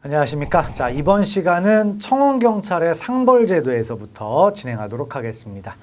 안녕하십니까. 자, 이번 시간은 청원경찰의 상벌제도에서부터 진행하도록 하겠습니다.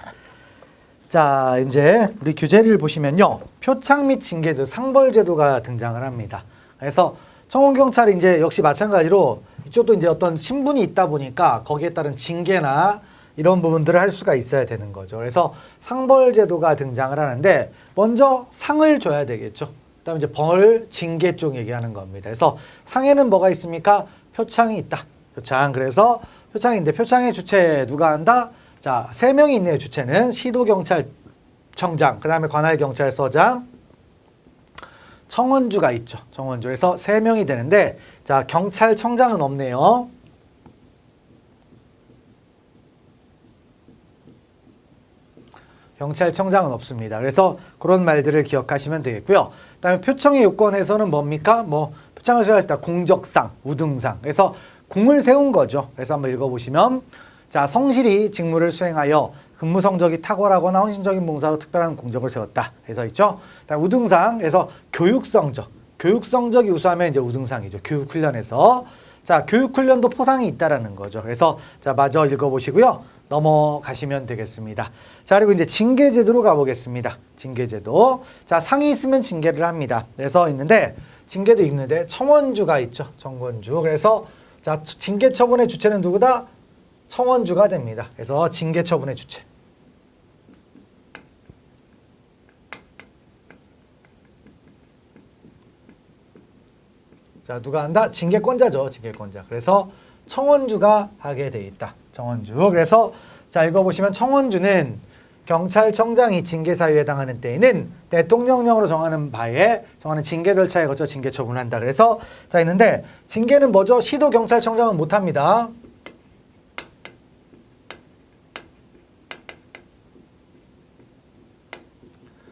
자, 이제 우리 규제를 보시면요. 표창 및 징계도 상벌제도가 등장을 합니다. 그래서 청원경찰이 이제 역시 마찬가지로 이쪽도 이제 어떤 신분이 있다 보니까 거기에 따른 징계나 이런 부분들을 할 수가 있어야 되는 거죠. 그래서 상벌제도가 등장을 하는데 먼저 상을 줘야 되겠죠. 그다음에 이제 벌, 징계 쪽 얘기하는 겁니다. 그래서 상에는 뭐가 있습니까? 표창이 있다. 표창. 그래서 표창인데 표창의 주체 누가 한다? 자, 세 명이 있네요. 주체는 시도 경찰청장, 그다음에 관할 경찰서장, 청원주가 있죠. 청원주. 그래서 세 명이 되는데 자, 경찰청장은 없네요. 경찰청장은 없습니다. 그래서 그런 말들을 기억하시면 되겠고요. 그다음에 표창의 요건에서는 뭡니까? 뭐 표창을 수여할 때 공적상, 우등상. 그래서 공을 세운 거죠. 그래서 한번 읽어보시면 자 성실히 직무를 수행하여 근무 성적이 탁월하거나 헌신적인 봉사로 특별한 공적을 세웠다. 그래서 있죠. 그다음 우등상. 그래서 교육 성적. 교육 성적이 우수하면 이제 우등상이죠. 교육 훈련에서 자 교육 훈련도 포상이 있다라는 거죠. 그래서 자 마저 읽어 보시고요. 넘어가시면 되겠습니다. 자, 그리고 이제 징계제도로 가보겠습니다. 징계제도. 자, 상이 있으면 징계를 합니다. 그래서 있는데, 징계도 있는데, 청원주가 있죠. 청원주. 그래서, 자, 징계 처분의 주체는 누구다? 청원주가 됩니다. 그래서 징계 처분의 주체. 자, 누가 한다? 징계권자죠. 징계권자. 그래서 청원주가 하게 돼 있다. 청원주. 그래서 자 읽어보시면 청원주는 경찰청장이 징계 사유에 해당하는 때에는 대통령령으로 정하는 바에 정하는 징계 절차에 거쳐 징계 처분한다. 그래서 자 있는데 징계는 뭐죠? 시도 경찰청장은 못 합니다.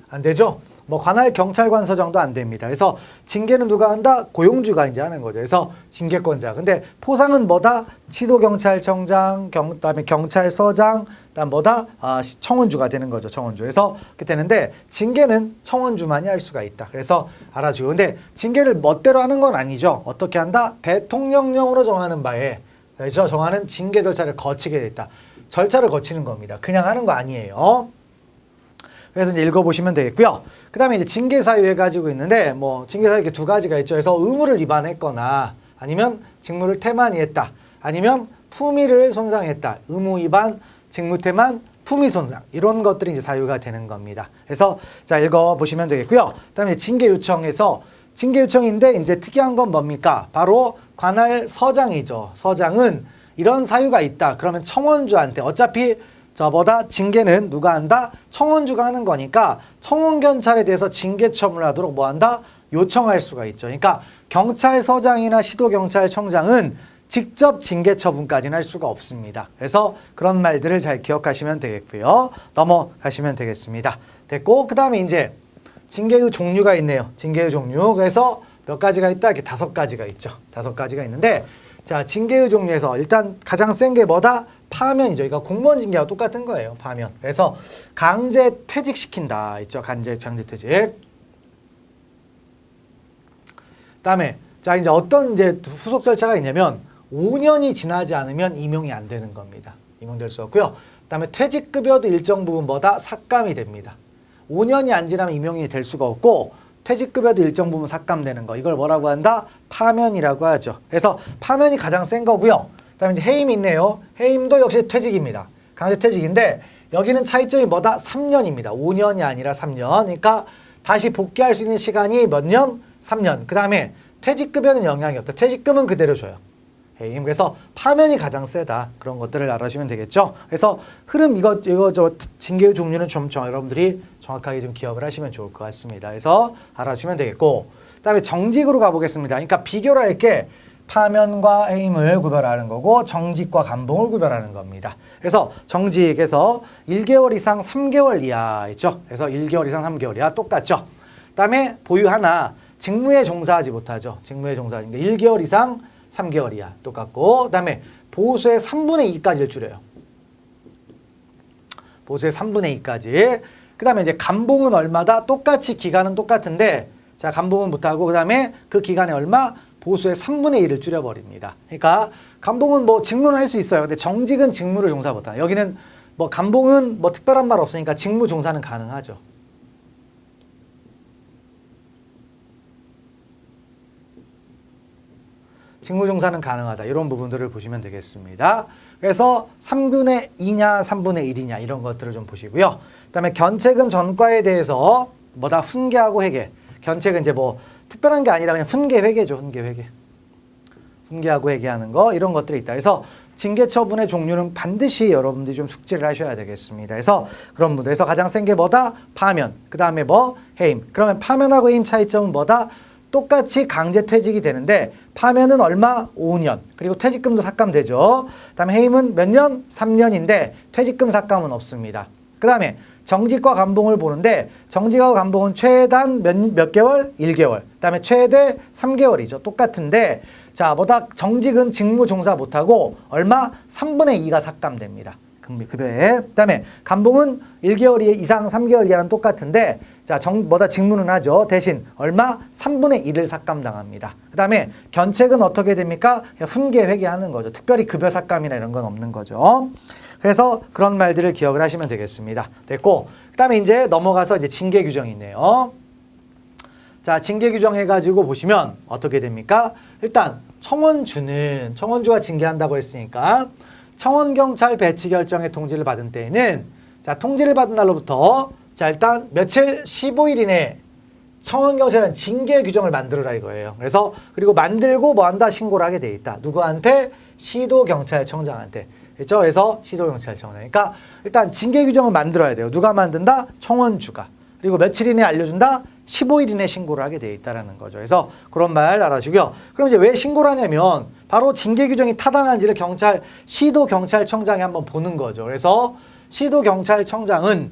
안 되죠? 뭐 관할 경찰관서장도 안 됩니다. 그래서 징계는 누가 한다? 고용주가 이제 하는 거죠. 그래서 징계권자. 근데 포상은 뭐다? 시도 경찰청장, 경, 그다음에 경찰서장, 그다음 뭐다? 아, 시- 청원주가 되는 거죠. 청원주. 그래서 그렇게 되는데 징계는 청원주만이 할 수가 있다. 그래서 알아주고. 근데 징계를 멋대로 하는 건 아니죠. 어떻게 한다? 대통령령으로 정하는 바에 그래서 정하는 징계 절차를 거치게 돼 있다. 절차를 거치는 겁니다. 그냥 하는 거 아니에요. 그래서 이제 읽어보시면 되겠고요. 그 다음에 이제 징계 사유 해가지고 있는데, 뭐, 징계 사유 이렇게 두 가지가 있죠. 그래서 의무를 위반했거나, 아니면 직무를 태만히 했다. 아니면 품위를 손상했다. 의무 위반, 직무 태만, 품위 손상. 이런 것들이 이제 사유가 되는 겁니다. 그래서 자, 읽어 보시면 되겠고요. 그 다음에 징계 요청에서 징계 요청인데 이제 특이한 건 뭡니까? 바로 관할 서장이죠. 서장은 이런 사유가 있다. 그러면 청원주한테 어차피 저보다 징계는 누가 한다? 청원주가 하는 거니까 청원경찰에 대해서 징계 처분을 하도록 뭐 한다? 요청할 수가 있죠. 그러니까 경찰서장이나 시도경찰청장은 직접 징계 처분까지는 할 수가 없습니다. 그래서 그런 말들을 잘 기억하시면 되겠고요. 넘어가시면 되겠습니다. 됐고 그 다음에 이제 징계의 종류가 있네요. 징계의 종류. 그래서 몇 가지가 있다? 이렇게 다섯 가지가 있죠. 다섯 가지가 있는데 자 징계의 종류에서 일단 가장 센 게 뭐다? 파면이죠. 그러니까 공무원 징계와 똑같은 거예요. 파면. 그래서 강제 퇴직시킨다. 있죠. 강제 강제 퇴직. 그다음에 자 이제 어떤 이제 후속 절차가 있냐면 5년이 지나지 않으면 임용이 안 되는 겁니다. 임용될 수 없고요. 그다음에 퇴직급여도 일정 부분 뭐다 삭감이 됩니다. 5년이 안 지나면 임용이 될 수가 없고 퇴직급여도 일정 부분 삭감되는 거 이걸 뭐라고 한다? 파면이라고 하죠. 그래서 파면이 가장 센 거고요. 그다음에 이제 해임이 있네요. 해임도 역시 퇴직입니다. 강제 퇴직인데 여기는 차이점이 뭐다? 3년입니다. 5년이 아니라 3년. 그러니까 다시 복귀할 수 있는 시간이 몇 년? 3년. 그다음에 퇴직급여는 영향이 없다. 퇴직금은 그대로 줘요. 해임. 그래서 파면이 가장 세다. 그런 것들을 알아주시면 되겠죠. 그래서 흐름 이거 이거 저 징계의 종류는 좀, 좀 여러분들이 정확하게 좀 기억을 하시면 좋을 것 같습니다. 그래서 알아주시면 되겠고, 그다음에 정직으로 가보겠습니다. 그러니까 비교를 할게 파면과 해임을 구별하는 거고 정직과 감봉을 구별하는 겁니다. 그래서 정직에서 1개월 이상 3개월 이하 있죠. 그래서 1개월 이상 3개월 이하 똑같죠. 그다음에 보유 하나 직무에 종사하지 못하죠. 직무에 종사하는 게 1개월 이상 3개월 이하 똑같고 그다음에 보수의 3분의 2까지를 줄여요. 보수의 3분의 2까지. 그다음에 이제 감봉은 얼마다? 똑같이 기간은 똑같은데 자 감봉은 못하고 그다음에 그 기간에 얼마? 보수의 3분의 1을 줄여버립니다. 그러니까 감봉은 뭐 직무는 할 수 있어요. 근데 정직은 직무를 종사 못한다. 여기는 뭐 감봉은 뭐 특별한 말 없으니까 직무 종사는 가능하죠. 직무 종사는 가능하다. 이런 부분들을 보시면 되겠습니다. 그래서 3분의 2냐, 3분의 1이냐 이런 것들을 좀 보시고요. 그 다음에 견책은 전과에 대해서 뭐다 훈계하고 회계. 견책은 이제 뭐 특별한 게 아니라 그냥 훈계 회계죠. 훈계 회계. 훈계하고 회계하는 거 이런 것들이 있다. 그래서 징계 처분의 종류는 반드시 여러분들이 좀 숙지를 하셔야 되겠습니다. 그래서 그런 분들에서 가장 센 게 뭐다? 파면. 그 다음에 뭐 해임. 그러면 파면하고 해임 차이점은 뭐다? 똑같이 강제 퇴직이 되는데 파면은 얼마? 5년. 그리고 퇴직금도 삭감되죠. 그다음에 해임은 몇 년? 3년인데 퇴직금 삭감은 없습니다. 그다음에 정직과 감봉을 보는데 정직하고 감봉은 최단 몇, 몇 개월? 1개월. 그다음에 최대 3개월이죠. 똑같은데 자, 뭐다 정직은 직무 종사 못 하고 얼마? 3분의 2가 삭감됩니다. 금비 급여에. 그다음에 감봉은 1개월 이상 3개월 이하는 똑같은데 자, 정, 뭐다 직무는 하죠. 대신 얼마? 3분의 1을 삭감당합니다. 그 다음에 견책은 어떻게 됩니까? 훈계 회계하는 거죠. 특별히 급여 삭감이나 이런 건 없는 거죠. 그래서 그런 말들을 기억을 하시면 되겠습니다. 됐고, 그 다음에 이제 넘어가서 이제 징계 규정이 있네요. 자, 징계 규정 해가지고 보시면 어떻게 됩니까? 일단 청원주는 청원주가 징계한다고 했으니까 청원경찰 배치 결정의 통지를 받은 때에는 자 통지를 받은 날로부터 자 일단 며칠 15일 이내 청원경찰은 징계 규정을 만들어라 이거예요. 그래서 그리고 만들고 뭐 한다 신고를 하게 돼 있다. 누구한테 시도경찰청장한테 그렇죠? 그래서 시도경찰청장. 그러니까 일단 징계 규정을 만들어야 돼요. 누가 만든다? 청원주가. 그리고 며칠 이내 알려준다? 15일 이내 신고를 하게 돼 있다라는 거죠. 그래서 그런 말 알아주고요. 그럼 이제 왜 신고를 하냐면 바로 징계 규정이 타당한지를 경찰 시도 경찰청장이 한번 보는 거죠. 그래서 시도 경찰청장은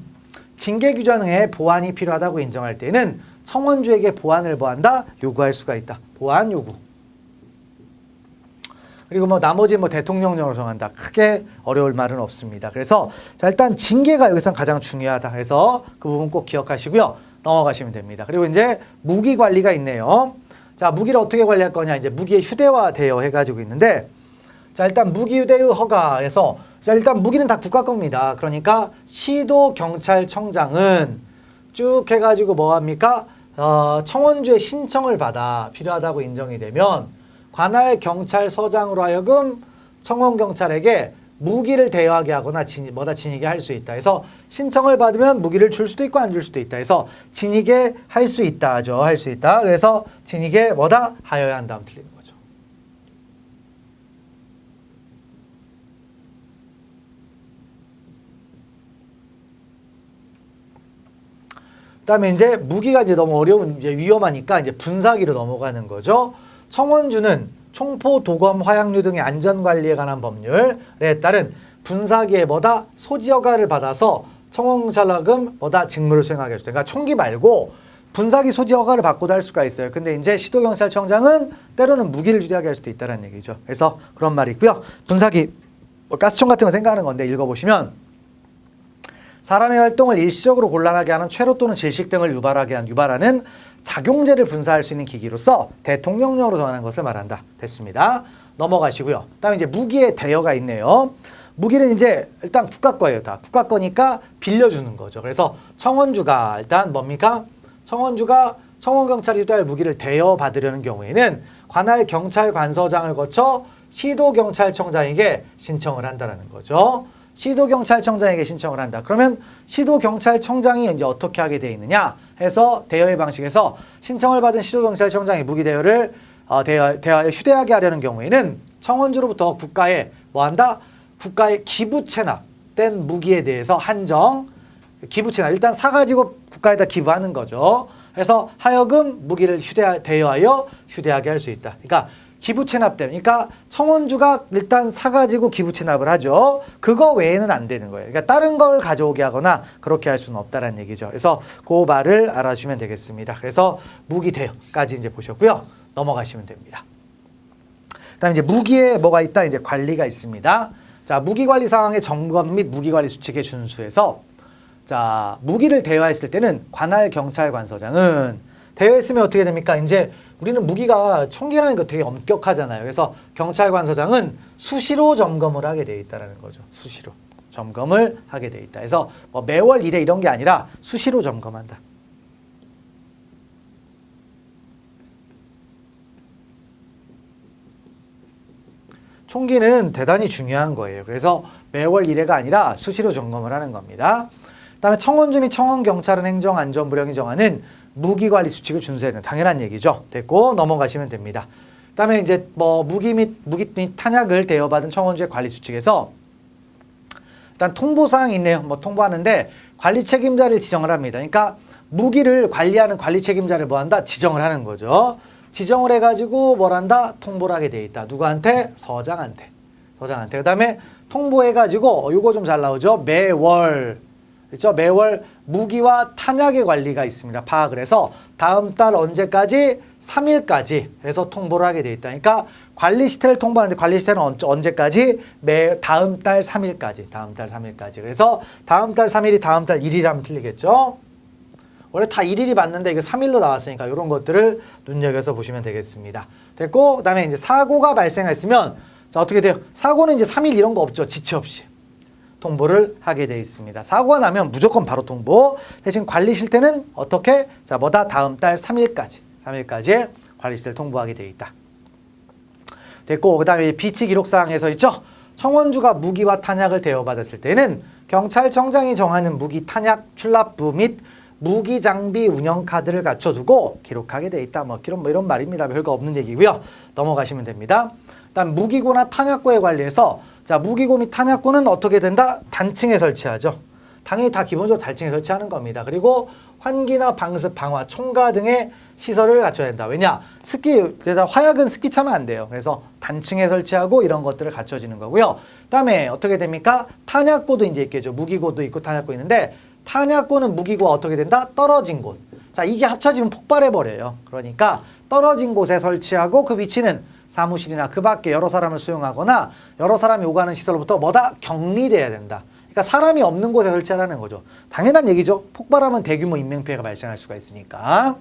징계 규정에 보완이 필요하다고 인정할 때는 청원주에게 보완을 뭐한다 요구할 수가 있다. 보완 요구. 그리고 뭐 나머지 뭐 대통령령으로 정한다. 크게 어려울 말은 없습니다. 그래서 자 일단 징계가 여기서 가장 중요하다. 그래서 그 부분 꼭 기억하시고요. 넘어가시면 됩니다. 그리고 이제 무기 관리가 있네요. 자 무기를 어떻게 관리할 거냐 이제 무기의 휴대화 대여 해가지고 있는데 자 일단 무기 휴대의 허가에서 자 일단 무기는 다 국가 겁니다. 그러니까 시도 경찰청장은 쭉 해가지고 뭐 합니까? 어, 청원주의 신청을 받아 필요하다고 인정이 되면 관할 경찰서장으로 하여금 청원 경찰에게 무기를 대여하게 하거나 진, 뭐다 진이게 할 수 있다. 그래서 신청을 받으면 무기를 줄 수도 있고 안 줄 수도 있다. 그래서 진이게 할 수 있다죠. 할 수 있다. 그래서 진이게 뭐다 하여야 한다. 하면 틀리는 거죠. 그다음에 이제 무기가 이제 너무 어려운 이제 위험하니까 이제 분사기로 넘어가는 거죠. 청원주는 총포, 도검, 화약류 등의 안전 관리에 관한 법률에 따른 분사기에 뭐다 소지 허가를 받아서 청원찰라금 뭐다 직무를 수행하게 해주다. 그러니까 총기 말고 분사기 소지 허가를 받고도 할 수가 있어요. 근데 이제 시도경찰청장은 때로는 무기를 주대하게 할 수도 있다는 얘기죠. 그래서 그런 말이 있고요. 분사기 뭐 가스총 같은 거 생각하는 건데 읽어보시면 사람의 활동을 일시적으로 곤란하게 하는 최로 또는 질식 등을 유발하게 한 유발하는 작용제를 분사할 수 있는 기기로서 대통령령으로 정하는 것을 말한다. 됐습니다. 넘어가시고요. 그다음에 이제 무기의 대여가 있네요. 무기는 이제 일단 국가 거예요. 다 국가 거니까 빌려주는 거죠. 그래서 청원주가 일단 뭡니까? 청원주가 청원경찰이 유도할 무기를 대여 받으려는 경우에는 관할 경찰관서장을 거쳐 시도경찰청장에게 신청을 한다라는 거죠. 시도경찰청장에게 신청을 한다. 그러면 시도경찰청장이 이제 어떻게 하게 돼 있느냐 해서 대여의 방식에서 신청을 받은 시도경찰청장이 무기 대여를 어, 대여, 대여에 휴대하게 하려는 경우에는 청원주로부터 국가에 뭐 한다? 국가에 기부 체납된 무기에 대해서 한정 기부 체납 일단 사가지고 국가에다 기부하는 거죠. 그래서 하여금 무기를 휴대 대여하여 휴대하게 할 수 있다. 그러니까 기부 체납됨. 그러니까 청원주가 일단 사가지고 기부 체납을 하죠. 그거 외에는 안 되는 거예요. 그러니까 다른 걸 가져오게 하거나 그렇게 할 수는 없다라는 얘기죠. 그래서 그 말을 알아주면 되겠습니다. 그래서 무기 대여까지 이제 보셨고요. 넘어가시면 됩니다. 그다음에 이제 무기에 뭐가 있다? 이제 관리가 있습니다. 자, 무기 관리 상황의 점검 및 무기 관리 수칙에 준수해서 자, 무기를 대여했을 때는 관할 경찰관서장은 대여했으면 어떻게 됩니까? 이제 우리는 무기가 총기라는 거 되게 엄격하잖아요. 그래서 경찰관서장은 수시로 점검을 하게 돼 있다라는 거죠. 수시로 점검을 하게 돼 있다. 그래서 뭐 매월 일회 이런 게 아니라 수시로 점검한다. 총기는 대단히 중요한 거예요. 그래서 매월 일회가 아니라 수시로 점검을 하는 겁니다. 그다음에 청원주 및 청원경찰은 행정안전부령이 정하는 무기 관리 수칙을 준수해야 되는 당연한 얘기죠. 됐고 넘어가시면 됩니다. 그다음에 이제 뭐 무기 및 무기 및 탄약을 대여받은 청원주의 관리 수칙에서 일단 통보 사항이 있네요. 뭐 통보하는데 관리 책임자를 지정을 합니다. 그러니까 무기를 관리하는 관리 책임자를 뭐 한다? 지정을 하는 거죠. 지정을 해가지고 뭘 한다? 통보를 하게 돼 있다. 누구한테? 서장한테. 서장한테. 그 다음에 통보해가지고 어, 요거 좀 잘 나오죠. 매월 그렇죠? 매월 무기와 탄약의 관리가 있습니다. 파악을 해서 다음 달 언제까지 3일까지 해서 통보를 하게 돼 있다. 그러니까 관리 시태를 통보하는데 관리 시태는 언- 언제까지? 매 다음 달 3일까지. 다음 달 3일까지. 그래서 다음 달 3일이 다음 달 1일이라면 틀리겠죠? 원래 다 1일이 맞는데 이게 3일로 나왔으니까 이런 것들을 눈여겨서 보시면 되겠습니다. 됐고 그다음에 이제 사고가 발생했으면 자 어떻게 돼요? 사고는 이제 3일 이런 거 없죠. 지체 없이. 통보를 하게 돼 있습니다. 사고가 나면 무조건 바로 통보. 대신 관리 실태는 어떻게? 자, 뭐다 다음 달 3일까지. 3일까지 관리 실태를 통보하게 돼 있다. 됐고 그다음에 비치 기록 사항에서 있죠. 청원주가 무기와 탄약을 대여받았을 때는 경찰청장이 정하는 무기 탄약 출납부 및 무기 장비 운영 카드를 갖춰두고 기록하게 돼 있다. 뭐 이런 뭐 이런 말입니다. 별거 없는 얘기고요. 넘어가시면 됩니다. 일단 무기고나 탄약고에 관리해서 자 무기고 및 탄약고는 어떻게 된다? 단층에 설치하죠. 당연히 다 기본적으로 단층에 설치하는 겁니다. 그리고 환기나 방습, 방화, 총가 등의 시설을 갖춰야 된다. 왜냐? 게다 화약은 스키 차면 안 돼요. 그래서 단층에 설치하고 이런 것들을 갖춰지는 거고요. 그 다음에 어떻게 됩니까? 탄약고도 이제 있겠죠. 무기고도 있고 탄약고 있는데 탄약고는 무기고가 어떻게 된다? 떨어진 곳. 자, 이게 합쳐지면 폭발해 버려요. 그러니까 떨어진 곳에 설치하고 그 위치는 사무실이나 그 밖에 여러 사람을 수용하거나 여러 사람이 오가는 시설로부터 뭐다 격리돼야 된다. 그러니까 사람이 없는 곳에 설치하라는 거죠. 당연한 얘기죠. 폭발하면 대규모 인명피해가 발생할 수가 있으니까.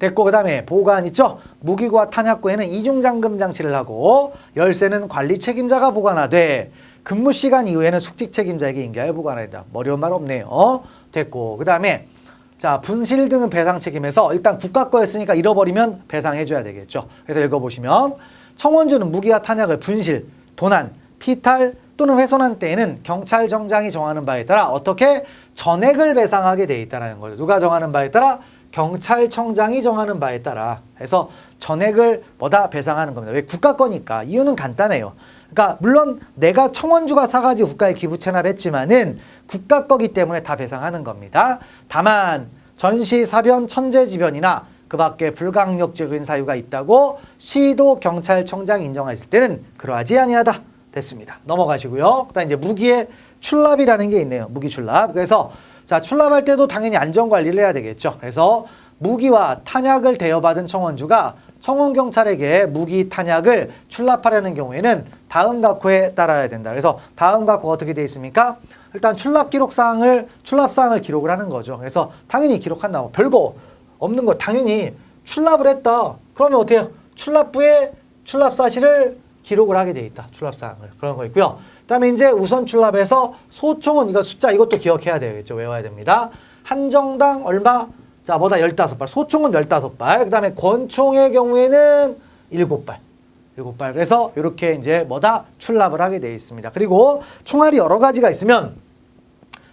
됐고 그다음에 보관 있죠. 무기고와 탄약고에는 이중 잠금 장치를 하고 열쇠는 관리 책임자가 보관하되 근무 시간 이후에는 숙직 책임자에게 인계하여 보관한다. 어려운 말 없네요. 됐고 그다음에 자 분실 등은 배상 책임에서 일단 국가 거였으니까 잃어버리면 배상해 줘야 되겠죠. 그래서 읽어보시면 청원주는 무기와 탄약을 분실, 도난, 피탈 또는 훼손한 때에는 경찰청장이 정하는 바에 따라 어떻게 전액을 배상하게 돼 있다는 거죠. 누가 정하는 바에 따라 경찰청장이 정하는 바에 따라 해서 전액을 뭐다 배상하는 겁니다. 왜 국가 거니까 이유는 간단해요. 그러니까 물론 내가 청원주가 사가지고 국가에 기부 체납했지만은 국가 거기 때문에 다 배상하는 겁니다. 다만 전시 사변 천재지변이나 그 밖에 불강력적인 사유가 있다고 시도 경찰청장이 인정했을 때는 그러하지 아니하다 됐습니다. 넘어가시고요. 그다음 이제 무기의 출납이라는 게 있네요. 무기 출납. 그래서 자 출납할 때도 당연히 안전 관리를 해야 되겠죠. 그래서 무기와 탄약을 대여받은 청원주가 청원 경찰에게 무기 탄약을 출납하려는 경우에는 다음 각호에 따라야 된다. 그래서 다음 각호 어떻게 되어 있습니까? 일단 출납 기록 사항을 출납 사항을 기록을 하는 거죠. 그래서 당연히 기록한다. 뭐 별거 없는 거 당연히 출납을 했다. 그러면 어떻게 해요? 출납부에 출납 사실을 기록을 하게 돼 있다. 출납 사항을 그런 거 있고요. 그다음에 이제 우선 출납에서 소총은 이거 숫자 이것도 기억해야 되겠죠. 외워야 됩니다. 한 정당 얼마? 자, 뭐다 15발. 소총은 15발. 그다음에 권총의 경우에는 7발. 7발. 그래서 이렇게 이제 뭐다 출납을 하게 돼 있습니다. 그리고 총알이 여러 가지가 있으면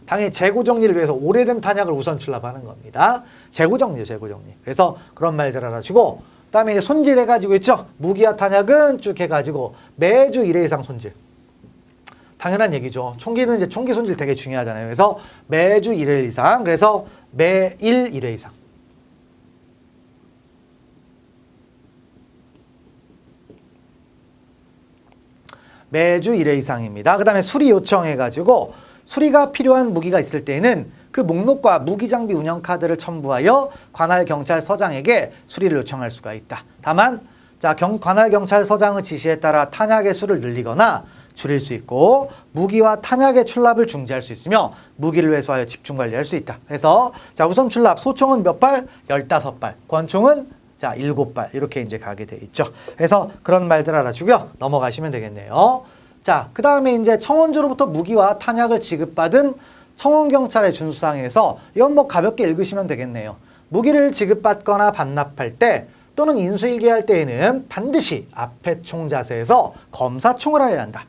당연히 재고 정리를 위해서 오래된 탄약을 우선 출납하는 겁니다. 재고 정리요, 재고 정리. 그래서 그런 말들 알아주고 그다음에 이제 손질해 가지고 있죠. 무기와 탄약은 쭉 해 가지고 매주 1회 이상 손질. 당연한 얘기죠. 총기는 이제 총기 손질 되게 중요하잖아요. 그래서 매주 1회 이상. 그래서 매일 1회 이상. 매주 1회 이상입니다. 그 다음에 수리 요청해가지고 수리가 필요한 무기가 있을 때에는 그 목록과 무기 장비 운영 카드를 첨부하여 관할 경찰서장에게 수리를 요청할 수가 있다. 다만 자 경, 관할 경찰서장의 지시에 따라 탄약의 수를 늘리거나 줄일 수 있고 무기와 탄약의 출납을 중지할 수 있으며 무기를 회수하여 집중 관리할 수 있다. 그래서 자 우선 출납 소총은 몇 발? 15발. 권총은 자, 일곱 발 이렇게 이제 가게 돼 있죠. 그래서 그런 말들 알아주고요. 넘어가시면 되겠네요. 자, 그 다음에 이제 청원주로부터 무기와 탄약을 지급받은 청원경찰의 준수사항에서 이건 뭐 가볍게 읽으시면 되겠네요. 무기를 지급받거나 반납할 때 또는 인수일개할 때에는 반드시 앞에 총 자세에서 검사총을 하여야 한다.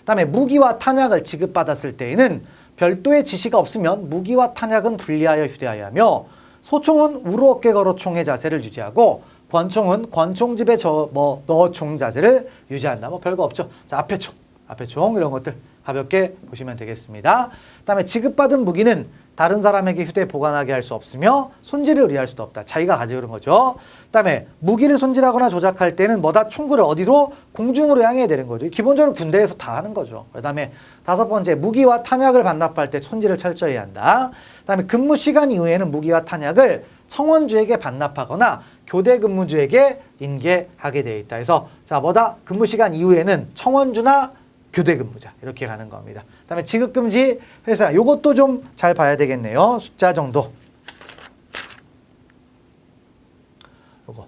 그 다음에 무기와 탄약을 지급받았을 때에는 별도의 지시가 없으면 무기와 탄약은 분리하여 휴대하여야 하며 소총은 우로 어깨 걸어 총의 자세를 유지하고 권총은 권총집에 저뭐 넣어 총 자세를 유지한다. 뭐 별거 없죠. 자 앞에 총, 앞에 총 이런 것들 가볍게 보시면 되겠습니다. 그다음에 지급받은 무기는 다른 사람에게 휴대 보관하게 할 수 없으며 손질을 의뢰할 수도 없다. 자기가 가져오는 거죠. 그다음에 무기를 손질하거나 조작할 때는 뭐다 총구를 어디로 공중으로 향해야 되는 거죠. 기본적으로 군대에서 다 하는 거죠. 그다음에 다섯 번째 무기와 탄약을 반납할 때 손질을 철저히 한다. 그다음에 근무 시간 이후에는 무기와 탄약을 청원주에게 반납하거나 교대 근무주에게 인계하게 돼 있다. 그래서 자 뭐다 근무 시간 이후에는 청원주나 교대 근무자 이렇게 가는 겁니다. 그다음에 지급 금지 회사 요것도 좀 잘 봐야 되겠네요. 숫자 정도. 요거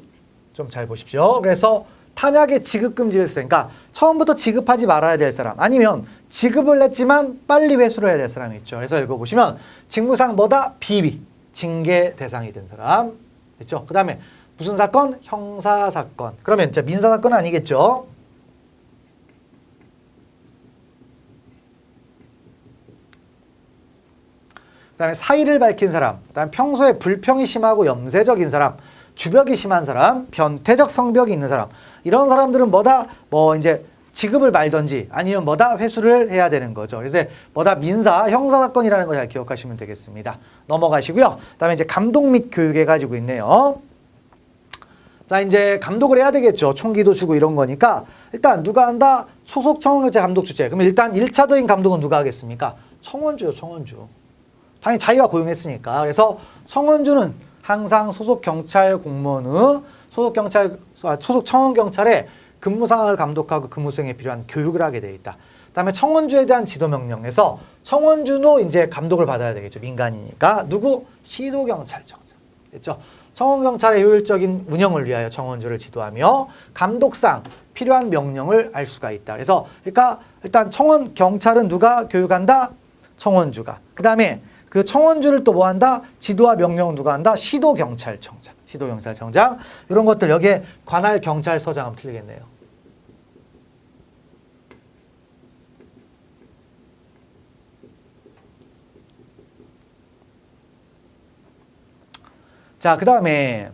좀 잘 보십시오. 그래서 탄약의 지급 금지를 쓰니까 처음부터 지급하지 말아야 될 사람 아니면 지급을 했지만 빨리 회수를 해야 될 사람이 있죠. 그래서 읽어보시면 직무상 뭐다 비위 징계 대상이 된 사람 있죠. 그 다음에 무슨 사건? 형사 사건. 그러면 진짜 민사 사건은 아니겠죠. 그 다음에 사의를 밝힌 사람, 그 다음 평소에 불평이 심하고 염세적인 사람, 주벽이 심한 사람, 변태적 성벽이 있는 사람 이런 사람들은 뭐다 뭐 이제 지급을 말던지 아니면 뭐다 회수를 해야 되는 거죠. 그래서 뭐다 민사, 형사 사건이라는 거잘 기억하시면 되겠습니다. 넘어가시고요. 그다음에 이제 감독 및 교육에 가지고 있네요. 자 이제 감독을 해야 되겠죠. 총기도 주고 이런 거니까 일단 누가 한다? 소속 청원교체 감독 주체. 그럼 일단 일차적인 감독은 누가 하겠습니까? 청원주요, 청원주. 당연히 자기가 고용했으니까. 그래서 청원주는 항상 소속 경찰 공무원의 소속 경찰 아, 소속 청원 경찰의 근무 상황을 감독하고 근무 수행에 필요한 교육을 하게 돼 있다. 그다음에 청원주에 대한 지도 명령에서 청원주도 이제 감독을 받아야 되겠죠. 민간이니까 누구 시도 경찰청장. 됐죠? 청원 경찰의 효율적인 운영을 위하여 청원주를 지도하며 감독상 필요한 명령을 알 수가 있다. 그래서 그러니까 일단 청원 경찰은 누가 교육한다? 청원주가. 그다음에 그 청원주를 또 뭐 한다? 지도와 명령 누가 한다? 시도 경찰청장. 시도 경찰청장. 이런 것들 여기에 관할 경찰서장 하면 틀리겠네요. 자, 그 다음에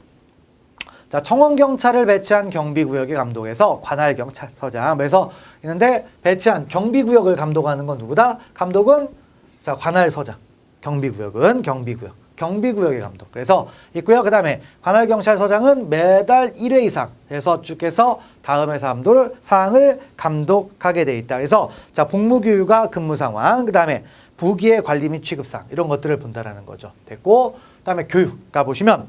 자, 청원 경찰을 배치한 경비 구역의 감독에서 관할 경찰서장. 그래서 있는데 배치한 경비 구역을 감독하는 건 누구다? 감독은 자, 관할서장. 경비구역은 경비구역. 경비구역의 감독. 그래서 있고요. 그 다음에 관할경찰서장은 매달 1회 이상 해서 쭉 해서 다음의 사람들 사항을 감독하게 돼 있다. 그래서 자, 복무규율과 근무 상황, 그 다음에 부기의 관리 및 취급상 이런 것들을 본다라는 거죠. 됐고, 그 다음에 교육 가보시면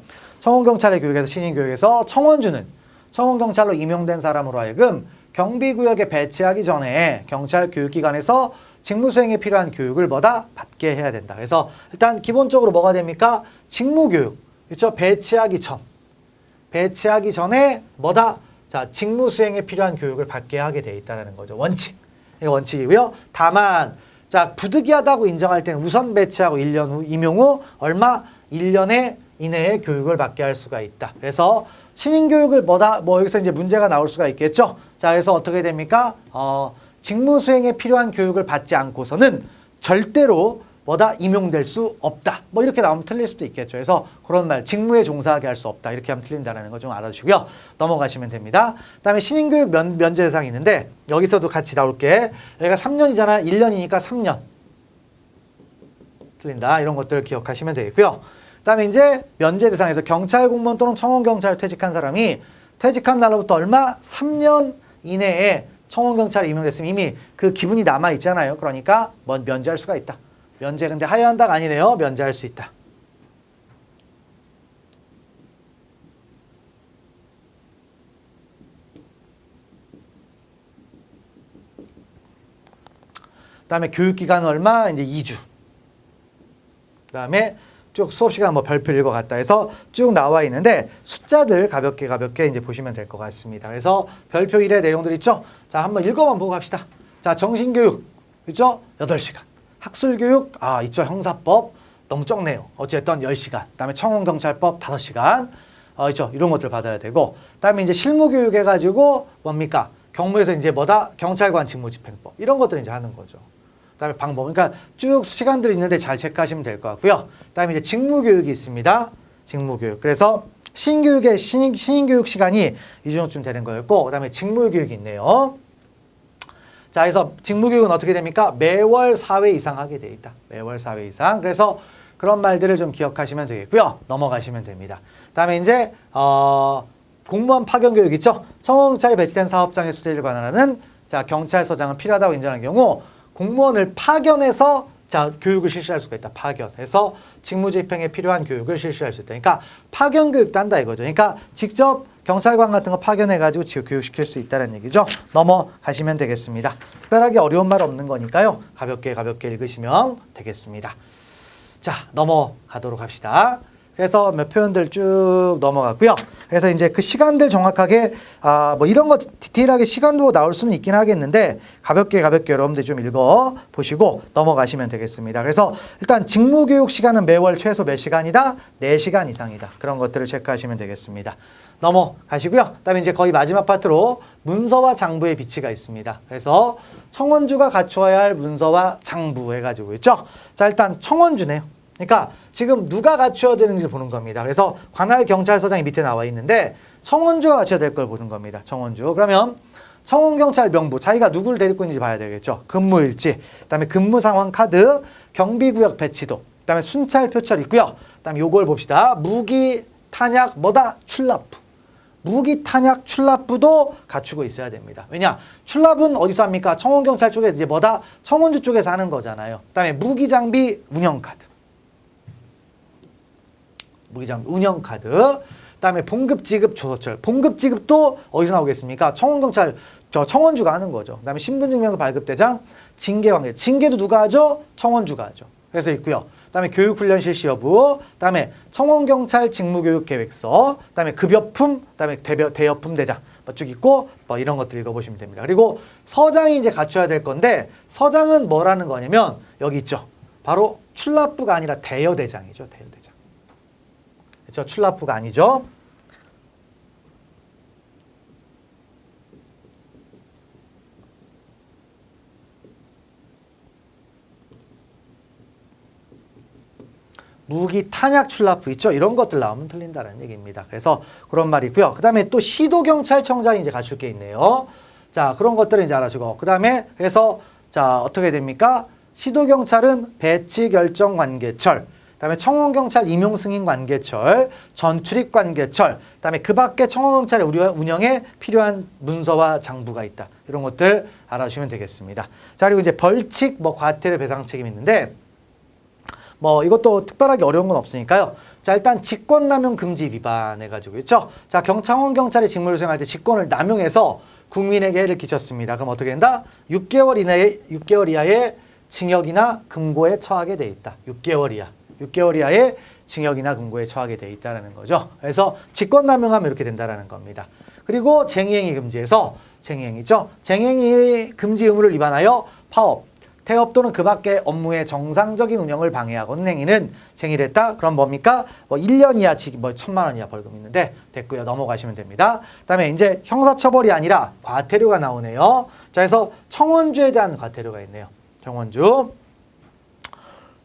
교육에서 신인 교육에서 청원주는 청원경찰로 임용된 사람으로 하여금 경비구역에 배치하기 전에 경찰 교육기관에서 직무 수행에 필요한 교육을 뭐다 받게 해야 된다. 그래서 일단 기본적으로 뭐가 됩니까? 직무 교육. 그렇죠? 배치하기 전. 배치하기 전에 뭐다? 자, 직무 수행에 필요한 교육을 받게 하게 돼 있다는 거죠. 원칙. 이게 원칙이고요. 다만 자, 부득이하다고 인정할 때는 우선 배치하고 1년 후 임용 후 얼마 1년에 이내에 교육을 받게 할 수가 있다. 그래서 신인 교육을 뭐다 뭐 여기서 이제 문제가 나올 수가 있겠죠. 자, 그래서 어떻게 됩니까? 어, 직무 수행에 필요한 교육을 받지 않고서는 절대로 뭐다 임용될 수 없다. 뭐 이렇게 나오면 틀릴 수도 있겠죠. 그래서 그런 말 직무에 종사하게 할 수 없다. 이렇게 하면 틀린다는 거 좀 알아주시고요. 넘어가시면 됩니다. 그다음에 신인 교육 면, 면제 대상이 있는데 여기서도 같이 나올게. 여기가 3년이잖아. 1년이니까 3년. 틀린다. 이런 것들 기억하시면 되겠고요. 그다음에 이제 면제 대상에서 경찰 공무원 또는 청원 경찰 퇴직한 사람이 퇴직한 날로부터 얼마 3년 이내에 청원 경찰에 임용됐으면 이미 그 기분이 남아 있잖아요. 그러니까 뭐 면제할 수가 있다. 면제 근데 하야한다가 아니네요. 면제할 수 있다. 그다음에 교육 기간 얼마? 이제 2주. 그다음에 쭉 수업 시간 뭐 별표 읽어갔다 해서 쭉 나와 있는데 숫자들 가볍게 가볍게 이제 보시면 될 것 같습니다. 그래서 별표 1의 내용들 있죠? 자, 한번 읽어만 보고 갑시다. 자, 정신교육. 그죠? 8시간. 학술교육. 아, 있죠. 형사법. 너무 적네요. 어쨌든 10시간. 그 다음에 청원경찰법 5시간. 어, 있죠. 이런 것들 받아야 되고. 그 다음에 이제 실무교육 해가지고 뭡니까? 경무에서 이제 뭐다? 경찰관 직무집행법. 이런 것들 이제 하는 거죠. 그다음에 방법. 그러니까 쭉 시간들이 있는데 잘 체크하시면 될 것 같고요. 그다음에 이제 직무 교육이 있습니다. 직무 교육. 그래서 신교육의 신인, 신인 교육 시간이 이 정도쯤 되는 거였고, 그다음에 직무 교육이 있네요. 자, 그래서 직무 교육은 어떻게 됩니까? 매월 4회 이상 하게 돼 있다. 매월 4회 이상. 그래서 그런 말들을 좀 기억하시면 되겠고요. 넘어가시면 됩니다. 그다음에 이제 어, 공무원 파견 교육 있죠? 청원경찰에 배치된 사업장의 수대를 관할하는 자 경찰서장은 필요하다고 인정한 경우 공무원을 파견해서 자 교육을 실시할 수가 있다. 파견해서 직무집행에 필요한 교육을 실시할 수 있다. 그러니까 파견 교육도 한다 이거죠. 그러니까 직접 경찰관 같은 거 파견해가지고 지금 교육시킬 수 있다는 얘기죠. 넘어가시면 되겠습니다. 특별하게 어려운 말 없는 거니까요. 가볍게 가볍게 읽으시면 되겠습니다. 자, 넘어가도록 합시다. 그래서 몇 표현들 쭉 넘어갔고요. 그래서 이제 그 시간들 정확하게 아 뭐 이런 거 디테일하게 시간도 나올 수는 있긴 하겠는데 가볍게 가볍게 여러분들 좀 읽어 보시고 넘어가시면 되겠습니다. 그래서 일단 직무 교육 시간은 매월 최소 몇 시간이다? 4시간 이상이다. 그런 것들을 체크하시면 되겠습니다. 넘어가시고요. 그다음에 이제 거의 마지막 파트로 문서와 장부의 비치가 있습니다. 그래서 청원주가 갖추어야 할 문서와 장부 해가지고 있죠. 자 일단 청원주네요. 그러니까 지금 누가 갖추어야 되는지 보는 겁니다. 그래서 관할 경찰서장이 밑에 나와 있는데 청원주가 갖춰야 될 걸 보는 겁니다. 청원주. 그러면 청원경찰 명부 자기가 누구를 데리고 있는지 봐야 되겠죠. 근무일지, 그 다음에 근무 상황 카드, 경비구역 배치도, 그 다음에 순찰 표철 있고요. 그 다음에 요걸 봅시다. 무기 탄약 뭐다 출납부. 무기 탄약 출납부도 갖추고 있어야 됩니다. 왜냐? 출납은 어디서 합니까? 청원경찰 쪽에 이제 뭐다? 청원주 쪽에서 하는 거잖아요. 그다음에 무기 장비 운영 카드. 무기장 운영 카드. 그다음에 봉급 지급 조서철. 봉급 지급도 어디서 나오겠습니까? 청원경찰 저 청원주가 하는 거죠. 그다음에 신분증명서 발급대장, 징계 관계. 징계도 누가 하죠? 청원주가 하죠. 그래서 있고요. 그다음에 교육훈련 실시 여부, 그다음에 청원경찰 직무교육 계획서, 그다음에 급여품, 그다음에 대여, 대여품 대장 뭐쭉 있고 뭐 이런 것들 읽어보시면 됩니다. 그리고 서장이 이제 갖춰야 될 건데 서장은 뭐라는 거냐면 여기 있죠. 바로 출납부가 아니라 대여대장이죠. 대여대장. 그렇죠? 출납부가 아니죠. 무기 탄약 출납부 있죠? 이런 것들 나오면 틀린다는 얘기입니다. 그래서 그런 말이 있고요. 그 다음에 또 시도 경찰청장이 이제 갖출 게 있네요. 자, 그런 것들을 이제 알아주고. 그 다음에 그래서 자, 어떻게 됩니까? 시도 경찰은 배치 결정 관계철, 그다음에 청원경찰 임용 승인 관계철, 전출입 관계철, 그다음에 그 밖에 청원경찰의 우려- 운영에 필요한 문서와 장부가 있다. 이런 것들 알아주시면 되겠습니다. 자, 그리고 이제 벌칙, 뭐 과태료 배상 책임 있는데 뭐 이것도 특별하게 어려운 건 없으니까요. 자 일단 직권남용 금지 위반 해가지고 있죠. 자 경창원 경찰이 직무를 수행할 때 직권을 남용해서 국민에게 해를 끼쳤습니다. 그럼 어떻게 된다? 6개월 이내에 6개월 이하의 징역이나 금고에 처하게 돼 있다. 6개월 이하. 6개월 이하의 징역이나 금고에 처하게 돼 있다라는 거죠. 그래서 직권 남용하면 이렇게 된다라는 겁니다. 그리고 쟁의행위 금지에서 쟁의행위죠. 쟁의행위 금지 의무를 위반하여 파업, 태업 또는 그 밖의 업무의 정상적인 운영을 방해하고는 행위는 쟁의를 했다. 그럼 뭡니까? 뭐 1년 이하 지, 뭐 천만 원 이하 벌금 있는데 됐고요. 넘어가시면 됩니다. 그다음에 이제 형사처벌이 아니라 과태료가 나오네요. 자, 그래서 청원주에 대한 과태료가 있네요. 청원주.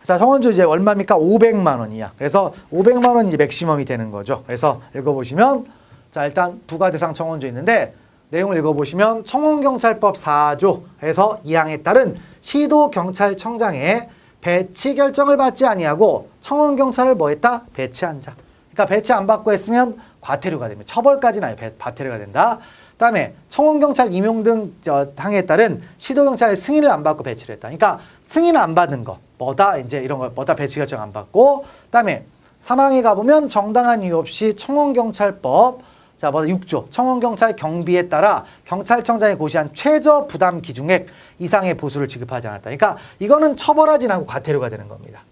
자, 청원주 이제 얼마입니까? 500만 원이야. 그래서 500만 원이 이제 맥시멈이 되는 거죠. 그래서 읽어보시면 자, 일단 부가 대상 청원주 있는데 내용을 읽어보시면 청원경찰법 4조에서 2항에 따른 시도경찰청장의 배치 결정을 받지 아니하고 청원경찰을 뭐 했다? 배치한 자. 그러니까 배치 안 받고 했으면 과태료가 됩니다. 처벌까지는 아니에요. 배- 과태료가 된다. 그다음에 청원경찰 임용 등 저, 항에 따른 시도경찰 승인을 안 받고 배치를 했다. 그러니까 승인 안 받은 거 뭐다 이제 이런 거 뭐다 배치 결정 안 받고 그다음에 사망에 가보면 정당한 이유 없이 청원경찰법 자, 뭐다 6조. 청원경찰 경비에 따라 경찰청장이 고시한 최저 부담 기준액 이상의 보수를 지급하지 않았다. 그러니까 이거는 처벌하진 않고 과태료가 되는 겁니다.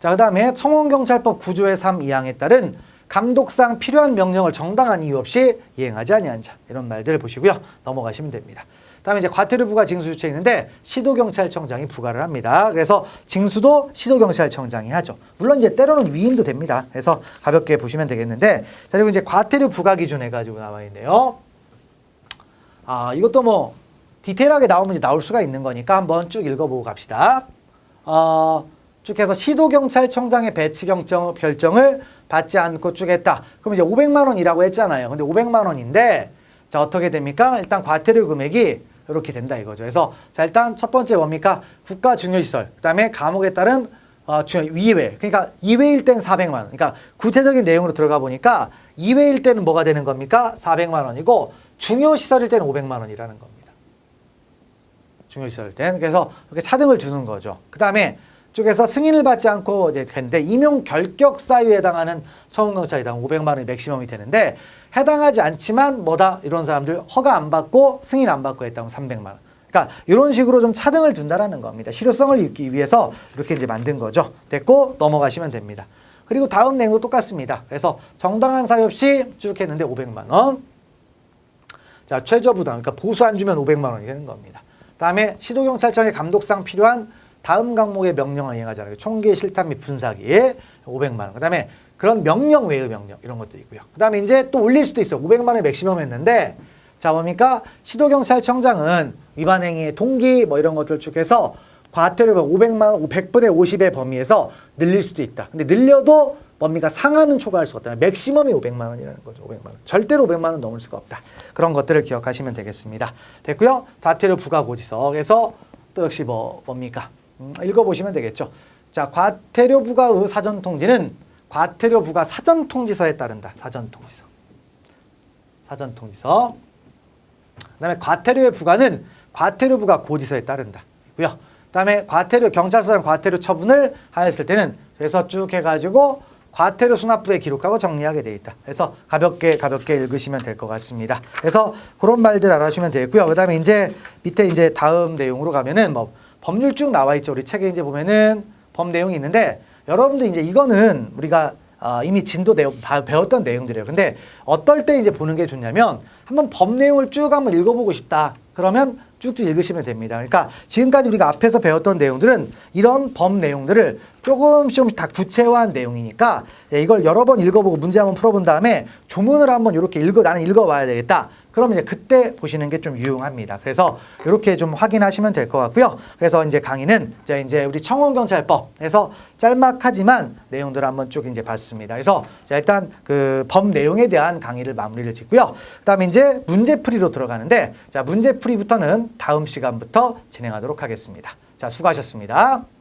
자, 그 다음에 청원경찰법 9조의 3 2항에 따른 감독상 필요한 명령을 정당한 이유 없이 이행하지 아니한 자 이런 말들을 보시고요 넘어가시면 됩니다. 그다음에 이제 과태료 부과 징수 주체 있는데 시도경찰청장이 부과를 합니다. 그래서 징수도 시도경찰청장이 하죠. 물론 이제 때로는 위임도 됩니다. 그래서 가볍게 보시면 되겠는데 자, 그리고 이제 과태료 부과 기준 해가지고 나와 있네요. 아 이것도 뭐 디테일하게 나오면 나올 수가 있는 거니까 한번 쭉 읽어보고 갑시다. 어, 쭉 해서 시도경찰청장의 배치 결정, 결정을 받지 않고 쭉 했다. 그럼 이제 500만 원이라고 했잖아요. 근데 500만 원인데 자 어떻게 됩니까? 일단 과태료 금액이 이렇게 된다 이거죠. 그래서 자 일단 첫 번째 뭡니까? 국가 중요시설. 그다음에 감옥에 따른 어, 중 이외. 그러니까 이외일 땐 400만 원. 그러니까 구체적인 내용으로 들어가 보니까 이외일 때는 뭐가 되는 겁니까? 400만 원이고 중요시설일 때는 500만 원이라는 겁니다. 중요시설 땐 그래서 이렇게 차등을 주는 거죠. 그 다음에 쪽에서 승인을 받지 않고 이제 했는데 임용 결격 사유에 해당하는 청원경찰이다 500만 원이 맥시멈이 되는데 해당하지 않지만 뭐다 이런 사람들 허가 안 받고 승인 안 받고 했다면 300만 원. 그러니까 이런 식으로 좀 차등을 둔다라는 겁니다. 실효성을 입기 위해서 이렇게 이제 만든 거죠. 됐고 넘어가시면 됩니다. 그리고 다음 내용도 똑같습니다. 그래서 정당한 사유 없이 쭉 했는데 500만 원. 자, 최저 부담. 그러니까 보수 안 주면 500만 원이 되는 겁니다. 다음에 시도경찰청의 감독상 필요한 다음 강목의 명령을 이행하잖아요. 총기 실탄 및 분사기에 500만 원. 그다음에 그런 명령 외의 명령 이런 것도 있고요. 그다음에 이제 또 올릴 수도 있어요. 500만 원이 맥시멈 했는데 자 뭡니까? 시도경찰청장은 위반 행위의 동기 뭐 이런 것들 쭉 해서 과태료가 500만 원, 100분의 50의 범위에서 늘릴 수도 있다. 근데 늘려도 뭡니까? 상한은 초과할 수가 없다. 맥시멈이 500만 원이라는 거죠. 500만 원. 절대로 500만 원 넘을 수가 없다. 그런 것들을 기억하시면 되겠습니다. 됐고요. 과태료 부과 고지서에서 또 역시 뭐 뭡니까? 음, 읽어보시면 되겠죠. 자, 과태료 부과의 사전 통지는 과태료 부과 사전 통지서에 따른다. 사전 통지서. 사전 통지서. 그다음에 과태료의 부과는 과태료 부과 고지서에 따른다. 그다음에 과태료 경찰서장 과태료 처분을 하였을 때는 그래서 쭉 해가지고 과태료 수납부에 기록하고 정리하게 돼 있다. 그래서 가볍게 가볍게 읽으시면 될 것 같습니다. 그래서 그런 말들 알아주시면 되고요. 그다음에 이제 밑에 이제 다음 내용으로 가면은 뭐 법률 쭉 나와 있죠. 우리 책에 이제 보면은 법 내용이 있는데 여러분들 이제 이거는 우리가 어, 이미 진도 내용 다 배웠던 내용들이에요. 근데 어떨 때 이제 보는 게 좋냐면 한번 법 내용을 쭉 한번 읽어보고 싶다. 그러면 쭉쭉 읽으시면 됩니다. 그러니까 지금까지 우리가 앞에서 배웠던 내용들은 이런 법 내용들을 조금씩 조금씩 다 구체화한 내용이니까 예, 이걸 여러 번 읽어보고 문제 한번 풀어본 다음에 조문을 한번 이렇게 읽어 나는 읽어봐야 되겠다. 그러면 이제 그때 보시는 게 좀 유용합니다. 그래서 이렇게 좀 확인하시면 될 것 같고요. 그래서 이제 강의는 이제 이제 우리 청원경찰법에서 짤막하지만 내용들을 한번 쭉 이제 봤습니다. 그래서 자, 일단 그 법 내용에 대한 강의를 마무리를 짓고요. 그다음에 이제 문제풀이로 들어가는데 자 문제풀이부터는 다음 시간부터 진행하도록 하겠습니다. 자 수고하셨습니다.